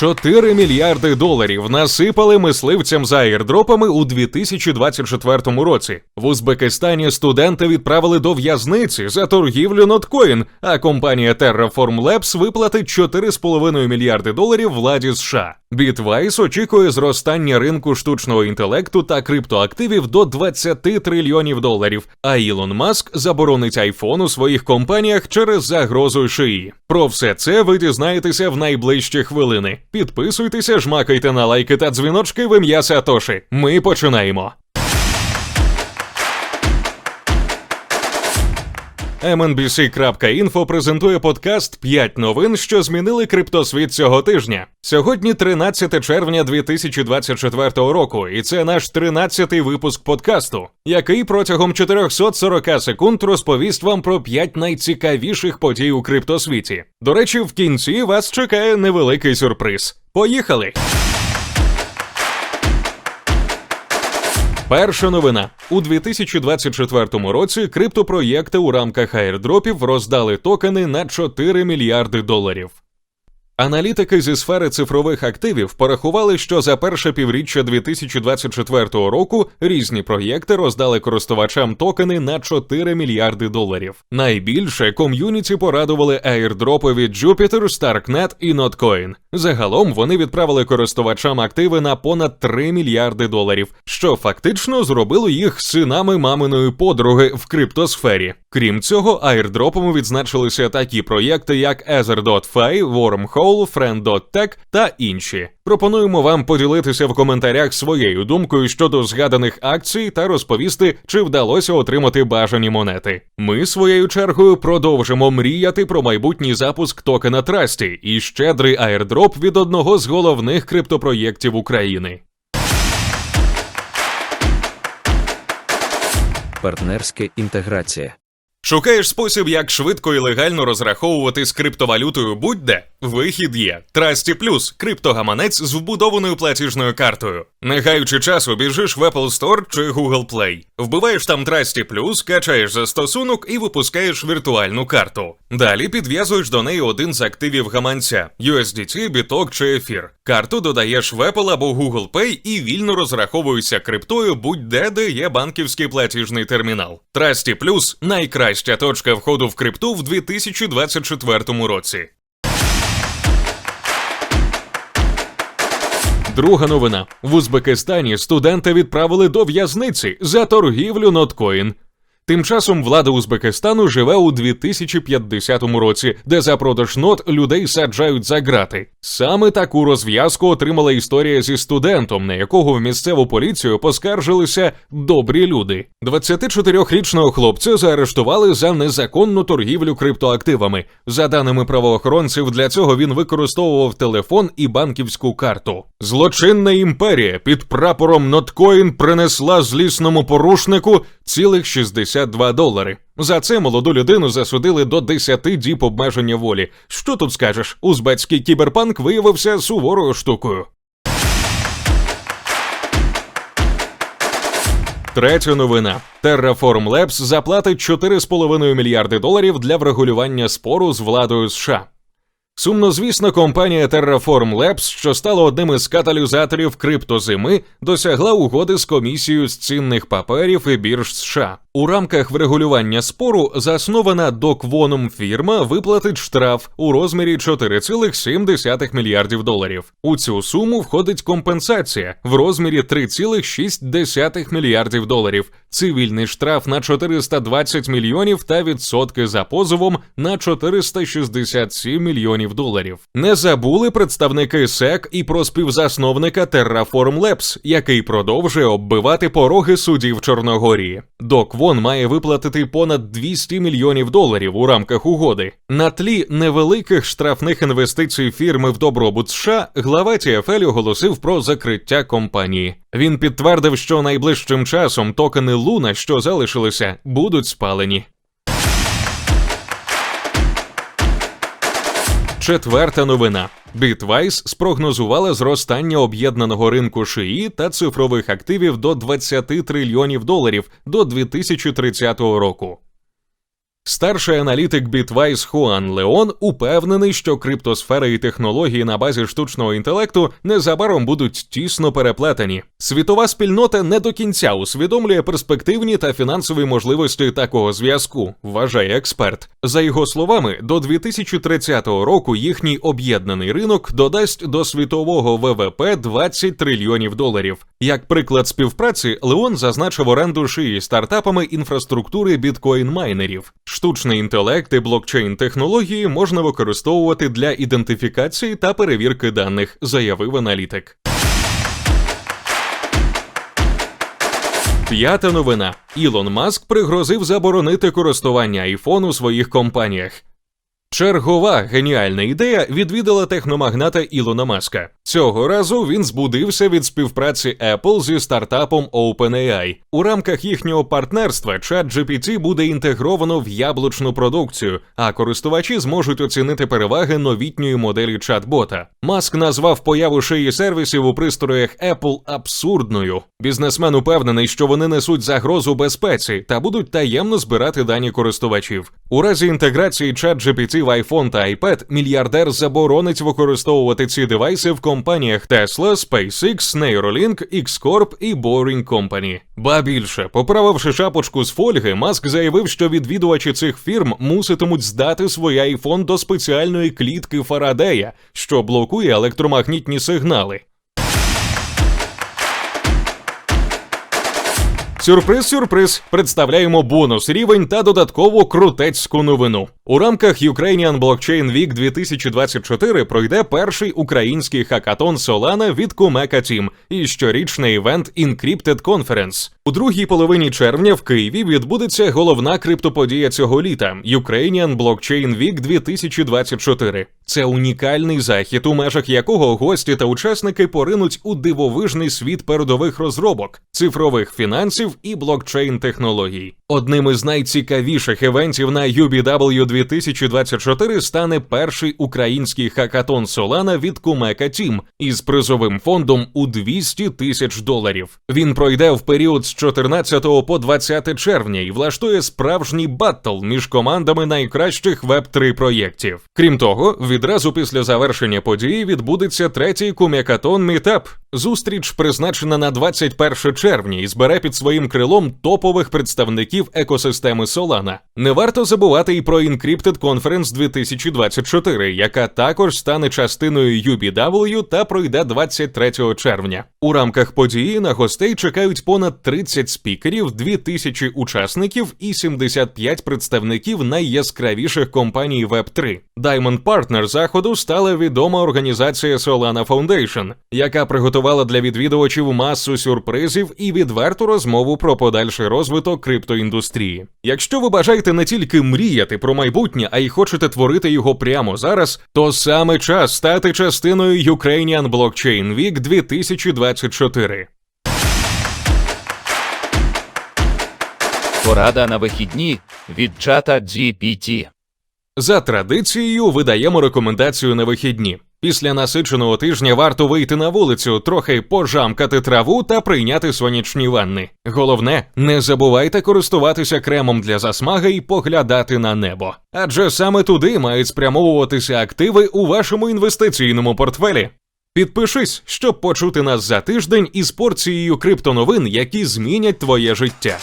4 мільярди доларів насипали мисливцям за аірдропами у 2024 році. В Узбекистані студенти відправили до в'язниці за торгівлю ноткоін, а компанія Terraform Labs виплатить 4,5 мільярди доларів владі США. Bitwise очікує зростання ринку штучного інтелекту та криптоактивів до 20 трильйонів доларів. А Ілон Маск заборонить айфон у своїх компаніях через загрозу шиї. Про все це ви дізнаєтеся в найближчі хвилини. Підписуйтеся, жмакайте на лайки та дзвіночки в ім'я Сатоші. Ми починаємо. MNBC.info презентує подкаст «5 новин, що змінили криптосвіт цього тижня. Сьогодні 13 червня 2024 року, і це наш 13-й випуск подкасту, який протягом 440 секунд розповість вам про 5 найцікавіших подій у криптосвіті. До речі, в кінці вас чекає невеликий сюрприз. Поїхали! Перша новина у 2024 році криптопроєкти у рамках аірдропів роздали токени на 4 мільярди доларів. Аналітики зі сфери цифрових активів порахували, що за перше півріччя 2024 року різні проєкти роздали користувачам токени на 4 мільярди доларів. Найбільше ком'юніті порадували аірдропи від Jupiter, Starknet і Notcoin. Загалом вони відправили користувачам активи на понад 3 мільярди доларів, що фактично зробило їх синами маминої подруги в криптосфері. Крім цього, аірдропами відзначилися такі проєкти, як Ether.fi, Wormhole, Friend.tech та інші. Пропонуємо вам поділитися в коментарях своєю думкою щодо згаданих акцій та розповісти, чи вдалося отримати бажані монети. Ми своєю чергою продовжимо мріяти про майбутній запуск токена Трасті і щедрий аірдроп від одного з головних криптопроєктів України. Партнерська інтеграція. Шукаєш спосіб, як швидко і легально розраховувати з криптовалютою будь-де? Вихід є. Трасті Плюс криптогаманець з вбудованою платіжною картою. Не гаючи часу, біжиш в Apple Store чи Google Play. Вбиваєш там Трасті Плюс, качаєш застосунок і випускаєш віртуальну карту. Далі підв'язуєш до неї один з активів гаманця USDT, біток чи ефір. Карту додаєш в Apple або Google Pay і вільно розраховуєшся криптою будь-де, де є банківський платіжний термінал. Трасті Плюс найкраща точка входу в крипту в 2024 році. Друга новина: в Узбекистані студента відправили до в'язниці за торгівлю ноткоін. Тим часом влада Узбекистану живе у 2050 році, де за продаж нот людей саджають за грати. Саме таку розв'язку отримала історія зі студентом, на якого в місцеву поліцію поскаржилися добрі люди. 24-річного хлопця заарештували за незаконну торгівлю криптоактивами. За даними правоохоронців, для цього він використовував телефон і банківську карту. Злочинна імперія під прапором Ноткоін принесла злісному порушнику цілих 62 долари. За це молоду людину засудили до 10 діб обмеження волі. Що тут скажеш? Узбецький кіберпанк виявився суворою штукою. Третя новина: Terraform Labs заплатить 4,5 мільярди доларів для врегулювання спору з владою США. Сумнозвісна компанія Terraform Labs, що стала одним із каталізаторів криптозими, досягла угоди з комісією з цінних паперів і бірж США. У рамках врегулювання спору заснована доквоном фірма виплатить штраф у розмірі 4,7 мільярдів доларів. У цю суму входить компенсація в розмірі 3,6 мільярдів доларів, цивільний штраф на 420 мільйонів та відсотки за позовом на 467 мільйонів доларів. Не забули представники СЕК і про співзасновника Terraform Labs, який продовжує оббивати пороги судів Чорногорії. Док Вон має виплатити понад 200 мільйонів доларів у рамках угоди. На тлі невеликих штрафних інвестицій фірми в добробут США глава TFL оголосив про закриття компанії. Він підтвердив, що найближчим часом токени Луна, що залишилися, будуть спалені. Четверта новина. Bitwise спрогнозувала зростання об'єднаного ринку шиї та цифрових активів до 20 трильйонів доларів до 2030 року. Старший аналітик Bitwise Хуан Леон упевнений, що криптосфера і технології на базі штучного інтелекту незабаром будуть тісно переплетені. Світова спільнота не до кінця усвідомлює перспективні та фінансові можливості такого зв'язку, вважає експерт. За його словами, до 2030 року їхній об'єднаний ринок додасть до світового ВВП 20 трильйонів доларів. Як приклад співпраці, Леон зазначив оренду шиї стартапами інфраструктури біткоін-майнерів. Штучний інтелект і блокчейн технології можна використовувати для ідентифікації та перевірки даних, заявив аналітик. П'ята новина: Ілон Маск пригрозив заборонити користування iPhone у своїх компаніях. Чергова геніальна ідея відвідала техномагната Ілона Маска. Цього разу він збудився від співпраці Apple зі стартапом OpenAI. У рамках їхнього партнерства ChatGPT буде інтегровано в яблучну продукцію, а користувачі зможуть оцінити переваги новітньої моделі чат-бота. Маск назвав появу шиї сервісів у пристроях Apple абсурдною. Бізнесмен упевнений, що вони несуть загрозу безпеці та будуть таємно збирати дані користувачів. У разі інтеграції ChatGPT в iPhone та iPad мільярдер заборонить використовувати ці девайси в компаніях Tesla, SpaceX, Neuralink, X-Corp і Boring Company. Ба більше, поправивши шапочку з фольги, Маск заявив, що відвідувачі цих фірм муситимуть здати свій iPhone до спеціальної клітки Фарадея, що блокує електромагнітні сигнали. Сюрприз, сюрприз! Представляємо бонус рівень та додаткову крутецьку новину. У рамках Ukrainian Blockchain Week 2024 пройде перший український хакатон Solana від Kumeka Team і щорічний івент Encrypted Conference. У другій половині червня в Києві відбудеться головна криптоподія цього літа Ukrainian Blockchain Week 2024. Це унікальний захід, у межах якого гості та учасники поринуть у дивовижний світ передових розробок, цифрових фінансів і блокчейн технологій. Одним із найцікавіших івентів на UBW 2024 стане перший український хакатон Solana від Kumeka Team із призовим фондом у 200 тисяч доларів. Він пройде в період з 14 по 20 червня і влаштує справжній баттл між командами найкращих веб-3 проєктів. Крім того, відразу після завершення події відбудеться третій кум'якатон Мітап. Зустріч призначена на 21 червня і збере під своїм крилом топових представників екосистеми Solana. Не варто забувати і про Encrypted Conference 2024, яка також стане частиною UBW та пройде 23 червня. У рамках події на гостей чекають понад 30 спікерів, 2000 учасників і 75 представників найяскравіших компаній Web3. Diamond Partner заходу стала відома організація Solana Foundation, яка приготувала для відвідувачів масу сюрпризів і відверту розмову про подальший розвиток криптоіндустрії. Якщо ви бажаєте не тільки мріяти про майбутнє, а й хочете творити його прямо зараз, то саме час стати частиною Ukrainian Blockchain Week 2024. Порада на вихідні від чата GPT. За традицією видаємо рекомендацію на вихідні. Після насиченого тижня варто вийти на вулицю, трохи пожамкати траву та прийняти сонячні ванни. Головне, не забувайте користуватися кремом для засмаги і поглядати на небо. Адже саме туди мають спрямовуватися активи у вашому інвестиційному портфелі. Підпишись, щоб почути нас за тиждень із порцією криптоновин, які змінять твоє життя.